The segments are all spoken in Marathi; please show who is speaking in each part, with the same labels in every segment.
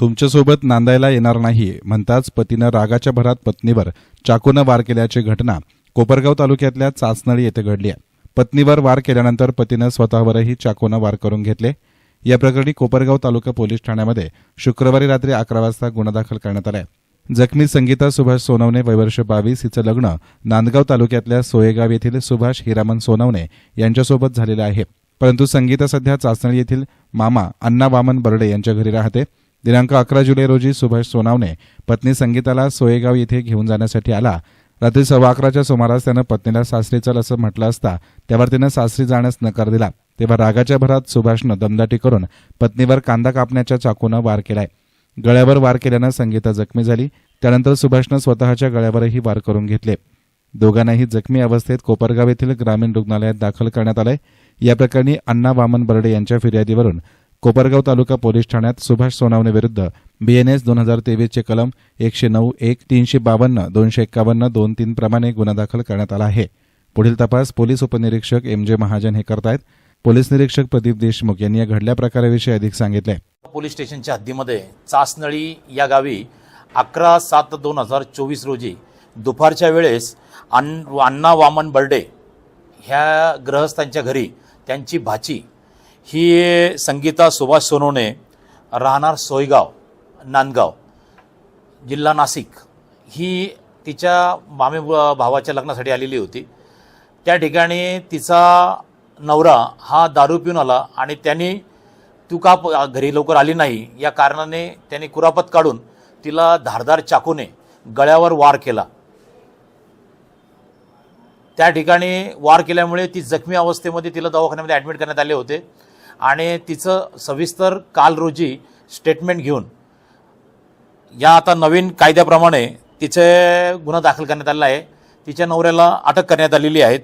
Speaker 1: तुमच्यासोबत नांदायला येणार नाही म्हणताच पतीनं रागाच्या भरात पत्नीवर चाकूनं वार केल्याची घटना कोपरगाव तालुक्यातल्या चाचनळी येथे घडली आहे. पत्नीवर वार केल्यानंतर पतीनं स्वतःवरही चाकूनं वार करून घेतले. या प्रकरणी कोपरगाव तालुका पोलीस ठाण्यामध्ये शुक्रवारी रात्री अकरा वाजता गुन्हा दाखल करण्यात आलाय जखमी संगीता सुभाष सोनवणे वयवर्ष बावीस हिचं लग्न नांदगाव तालुक्यातल्या सोयेगाव येथील सुभाष हिरामन सोनवणे यांच्यासोबत झालेलं आहे. परंतु संगीता सध्या चाचणी येथील मामा अण्णा वामन बर्डे यांच्या घरी राहते. दिनांक अकरा जुलै रोजी सुभाष सोनावणे पत्नी संगीताला सोयेगाव येथे घेऊन जाण्यासाठी आला. रात्री सव्वा अकराच्या सुमारास त्यानं पत्नीला सासरी चल असं म्हटलं असता त्यावर तिनं सासरी जाण्यास नकार दिला. तेव्हा रागाच्या भरात सुभाषनं दमदाटी करून पत्नीवर कांदा कापण्याच्या चाकूनं वार केलाय. गळ्यावर वार केल्यानं संगीता जखमी झाली. त्यानंतर सुभाषनं स्वतःच्या गळ्यावरही वार करून घेतले. दोघांनाही जखमी अवस्थेत कोपरगाव येथील ग्रामीण रुग्णालयात दाखल करण्यात आलंय. या प्रकरणी अण्णा वामन बर्डे यांच्या फिर्यादीवरून कोपरगाव तालुका पोलीस ठाण्यात सुभाष सोनावणे विरुद्ध बीएनएस दोन हजार तेवीसचे कलम एकशे नऊ एक तीनशे बावन्न दोनशे एक्कावन्न दोन तीन प्रमाणे गुन्हा दाखल करण्यात आला आहे. पुढील तपास पोलीस उपनिरीक्षक एम जे महाजन हे करतायत. पोलीस निरीक्षक प्रदीप देशमुख यांनी या घडल्या प्रकाराविषयी अधिक सांगितले.
Speaker 2: पोलीस स्टेशनच्या हद्दीमध्ये चासनळी या गावी अकरा सात दोन हजार चोवीस रोजी दुपारच्या वेळेस अण्णा वामन बर्डे ह्या ग्रहस्थांच्या घरी त्यांची भाची ही संगीता सुभाष सोनवणे राहणार सोयगाव नांदगाव जिल्हा नाशिक. ही तिच्या मामे भावाच्या लग्नासाठी आलेली होती. त्या ठिकाणी तिचा नवरा हा दारू पिऊन आला आणि त्यांनी तू का प- घरी लवकर आली नाही. या कारणाने त्याने कुरापत काढून तिला धारदार चाकूने गळ्यावर वार केला. त्या ठिकाणी वार केल्यामुळे ती जखमी अवस्थेमध्ये तिला दवाखान्यामध्ये ॲडमिट करण्यात आले होते. आणि तिचं सविस्तर काल रोजी स्टेटमेंट घेऊन या आता नवीन कायद्याप्रमाणे तिचे गुन्हा दाखल करण्यात आलेला आहे. तिच्या नवऱ्याला अटक करण्यात आलेली आहेत.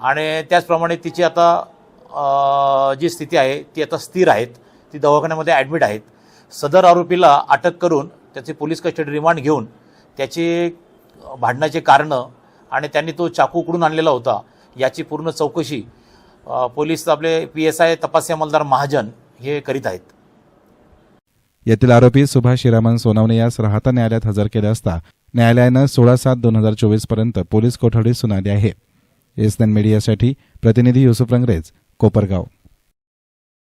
Speaker 2: आणि त्याचप्रमाणे तिची आता जी स्थिती आहे ती आता स्थिर आहेत. ती दवाखान्यामध्ये ॲडमिट आहेत. सदर आरोपीला अटक करून त्याची पोलीस कस्टडी रिमांड घेऊन त्याची भांडणाचे कारणं आणि त्यांनी तो चाकू उकडून आणलेला होता याची पूर्ण चौकशी पोलीस आपले पी एस आय तपासी अंमलदार महाजन हे करीत आहेत.
Speaker 1: यातील आरोपी सुभाष हिरामन सोनवणे यास राहता न्यायालयात हजर केले असता न्यायालयानं सोळा सात दोन हजार चोवीसपर्यंत पोलीस कोठडी सुनावली आहे. एसएन मीडियासाठी प्रतिनिधी युसुफ रंगरेज कोपरगाव.